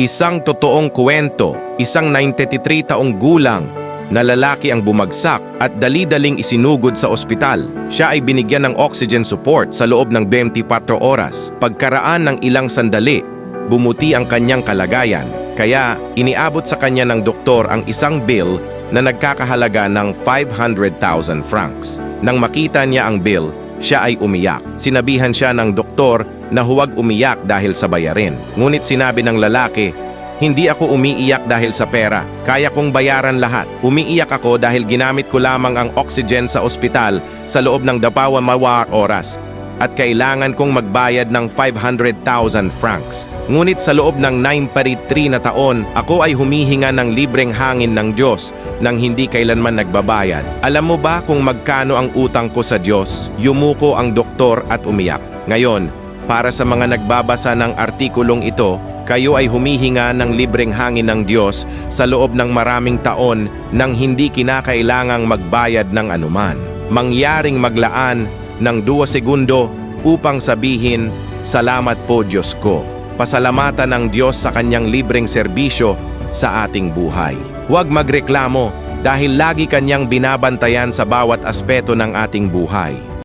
Isang totoong kwento, isang 93 taong gulang na lalaki ang bumagsak at dali-daling isinugod sa ospital. Siya ay binigyan ng oxygen support sa loob ng 24 oras. Pagkaraan ng ilang sandali, bumuti ang kanyang kalagayan. Kaya iniabot sa kanya ng doktor ang isang bill na nagkakahalaga ng 500,000 francs. Nang makita niya ang bill, siya ay umiyak. Sinabihan siya ng doktor na huwag umiyak dahil sa bayarin. Ngunit sinabi ng lalaki, hindi ako umiiyak dahil sa pera. Kaya kong bayaran lahat. Umiiyak ako dahil ginamit ko lamang ang oxygen sa ospital sa loob ng dapawa mawar oras at kailangan kong magbayad ng 500,000 francs. Ngunit sa loob ng 9 na taon, ako ay humihinga ng libreng hangin ng Diyos nang hindi kailanman nagbabayad. Alam mo ba kung magkano ang utang ko sa Diyos? Yumuko ang doktor at umiyak. Ngayon, para sa mga nagbabasa ng artikulong ito, kayo ay humihinga ng libreng hangin ng Diyos sa loob ng maraming taon nang hindi kinakailangang magbayad ng anuman. Mangyaring maglaan ng 2 segundo upang sabihin, Salamat po Diyos ko. Pasalamatan ng Diyos sa kanyang libreng serbisyo sa ating buhay. Huwag magreklamo dahil lagi kanyang binabantayan sa bawat aspeto ng ating buhay.